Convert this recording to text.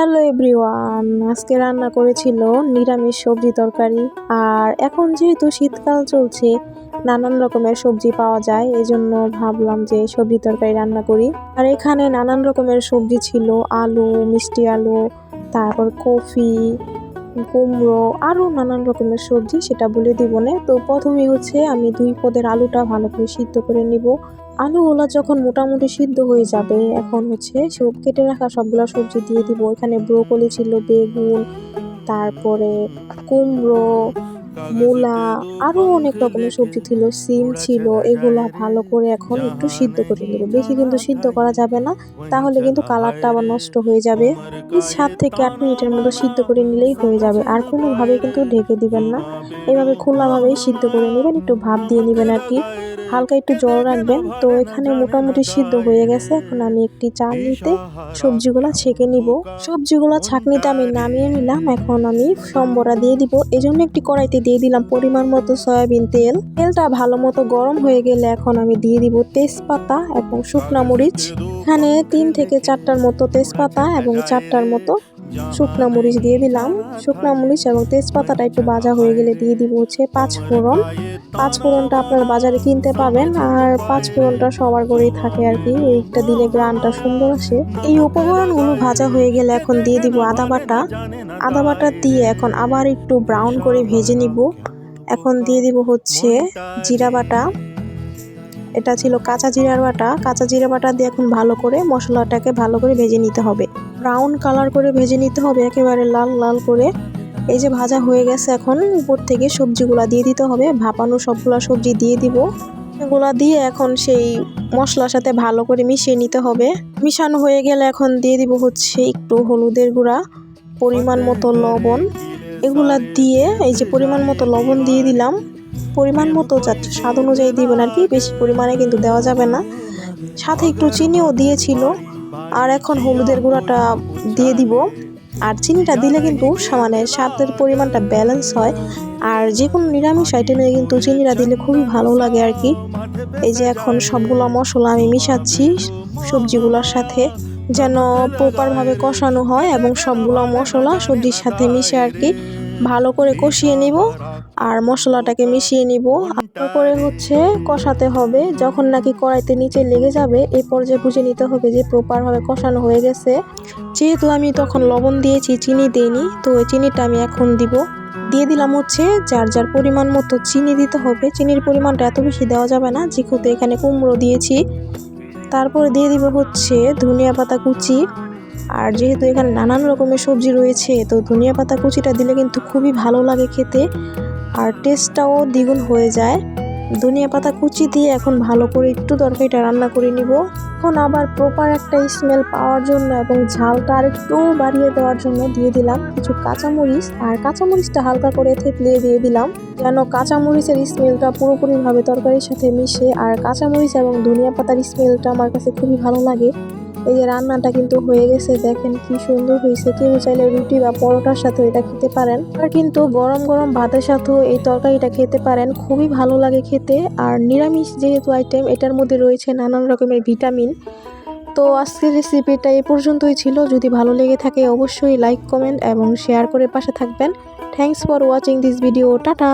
Hello everyone আজকে রান্না করেছিল নিরামিষ সবজি তরকারি। আর এখন যেহেতু শীতকাল চলছে, নানান রকমের সবজি পাওয়া যায় এই জন্য ভাবলাম যে সবজি তরকারি রান্না করি। আর এখানে নানান রকমের সবজি ছিল, আলু, মিষ্টি আলু, তারপর কফি কুমড়ো আরও নানান রকমের সবজি, সেটা বলে দিব না। তো প্রথমে হচ্ছে আমি দুই পদের আলুটা ভালো করে সিদ্ধ করে নিব। আলুগুলো যখন মোটামুটি সিদ্ধ হয়ে যাবে, এখন হচ্ছে সব কেটে রাখা সবগুলো সবজি দিয়ে দিব। এখানে ব্রোকলি ছিল, বেগুন, তারপরে কুমড়ো মূলা আরও অনেক রকমের সবজি ছিল, সিম ছিল, এগুলো ভালো করে এখন একটু সিদ্ধ করে নেব। বেশি কিন্তু সিদ্ধ করা যাবে না, তাহলে কিন্তু কালারটা আবার নষ্ট হয়ে যাবে। সাত থেকে আট মিনিটের মতো সিদ্ধ করে নিলেই হয়ে যাবে, আর কোনোভাবে কিন্তু ঢেকে দিবেন না। এভাবে খোলাভাবেই সিদ্ধ করে নেবেন, একটু ভাপ দিয়ে নেবেন আর কি। হালকা একটু জল রাখবেন, তো এখানে মোটামুটি সিদ্ধ হয়ে গেছে। এখন আমি একটি চালনিতে সবজিগুলো ছেঁকে নিব। সবজিগুলা ছাঁকনিতে আমি নামিয়ে নিলাম, এখন আমি সম্বরা দিয়ে দিব। এই জন্য একটি কড়াইতে দিয়ে দিলাম পরিমাণ মতো সয়াবিন তেল। তেলটা ভালো মতো গরম হয়ে গেলে এখন আমি দিয়ে দিব তেজপাতা এবং শুকনা মরিচ। এখানে তিন থেকে চারটার মতো তেজপাতা এবং চারটার মতো শুকনা মরিচ দিয়ে দিলাম। শুকনা মরিচ এবং তেজপাতাটা একটু ভাজা হয়ে গেলে দিয়ে দিব হচ্ছে পাঁচ ফোড়ন। পাঁচ ফোড়নটা আপনার বাজারে কিনতে পাবেন আর পাঁচ ফোড়নটা সবার ঘরেই থাকে আর কি। এইটা দিলে গ্রানটা সুন্দর আসে। এই উপকরণগুলো ভাজা হয়ে গেলে এখন দিয়ে দিব আদা বাটা। আদা বাটা দিয়ে এখন আবার একটু ব্রাউন করে ভেজে নিব। এখন দিয়ে দিব হচ্ছে জিরা বাটা। এটা ছিল কাঁচা জিরার বাটা। কাঁচা জিরা বাটা দিয়ে এখন ভালো করে মশলাটাকে ভালো করে ভেজে নিতে হবে। ব্রাউন কালার করে ভেজে নিতে হবে, একেবারে লাল লাল করে। এই যে ভাজা হয়ে গেছে এখন, উপর থেকে সবজিগুলা দিয়ে দিতে হবে। ভাপানো সবগুলা সবজি দিয়ে দিব। এগুলা দিয়ে এখন সেই মশলার সাথে ভালো করে মিশিয়ে নিতে হবে। মিশানো হয়ে গেলে এখন দিয়ে দিব হচ্ছে একটু হলুদের গুঁড়া, পরিমাণ মতো লবণ। এগুলা দিয়ে এই যে পরিমাণ মতো লবণ দিয়ে দিলাম। পরিমাণ মতো স্বাদ অনুযায়ী দিবেন আর কি, বেশি পরিমাণে কিন্তু দেওয়া যাবে না। সাথে একটু চিনিও দিয়েছিল। আর এখন হলুদের গুঁড়াটা দিয়ে দিব। আর চিনিটা দিলে কিন্তু মানে স্বাদের পরিমাণটা ব্যালেন্স হয়। আর যে কোনো নিরামিষ আইটেমে কিন্তু চিনিটা দিলে খুবই ভালো লাগে আর কি। এই যে এখন সবগুলো মশলা আমি মিশাচ্ছি সবজিগুলোর সাথে, যেন প্রপারভাবে কষানো হয় এবং সবগুলো মশলা সবজির সাথে মিশে আর কি, ভালো করে কষিয়ে নিব। আর মশলাটাকে মিশিয়ে নিব। তারপরে হচ্ছে কষাতে হবে। যখন নাকি কড়াইতে নিচে লেগে যাবে এই পর্যায়ে বুঝে নিতে হবে যে প্রপারভাবে কষানো হয়ে গেছে। যেহেতু আমি তখন লবণ দিয়েছি, চিনি দিইনি, তো ওই চিনিটা আমি এখন দিব। দিয়ে দিলাম হচ্ছে যার যার পরিমাণ মতো চিনি দিতে হবে। চিনির পরিমাণটা এত বেশি দেওয়া যাবে না, যেহেতু এখানে কুমড়ো দিয়েছি। তারপরে দিয়ে দিব হচ্ছে ধনিয়া পাতা কুচি। আর যেহেতু এখানে নানান রকমের সবজি রয়েছে, তো ধনিয়া পাতা কুচিটা দিলে কিন্তু খুবই ভালো লাগে খেতে। আর টেস্টটাও দ্বিগুণ হয়ে যায়। ধনিয়া পাতা কুচি দিয়ে এখন ভালো করে একটু তরকারিটা রান্না করে নিব। এখন আবার প্রপার একটা স্মেল পাওয়ার জন্য এবং ঝালটা আর একটু বাড়িয়ে দেওয়ার জন্য দিয়ে দিলাম কিছু কাঁচামরিচ। আর কাঁচামরিচটা হালকা করে থেতলিয়ে দিয়ে দিলাম যেন কাঁচামরিচের স্মেলটা পুরোপুরিভাবে তরকারির সাথে মিশে আর কাঁচামরিচ এবং ধনিয়া পাতার স্মেলটা আমার কাছে খুবই ভালো লাগে। এই যে রান্নাটা কিন্তু হয়ে গেছে, দেখেন কি সুন্দর হয়েছে। কেউ চাইলে রুটি বা পরোটার সাথে এটা খেতে পারেন। আর কিন্তু গরম গরম ভাতের সাথেও এই তরকারিটা খেতে পারেন। খুবই ভালো লাগে খেতে। আর নিরামিষ যেহেতু আইটেম এটার মধ্যে রয়েছে নানান রকমের ভিটামিন তো আজকের রেসিপিটা এ পর্যন্তই ছিল। যদি ভালো লেগে থাকে অবশ্যই লাইক কমেন্ট এবং শেয়ার করে পাশে থাকবেন। Thanks for watching this video tata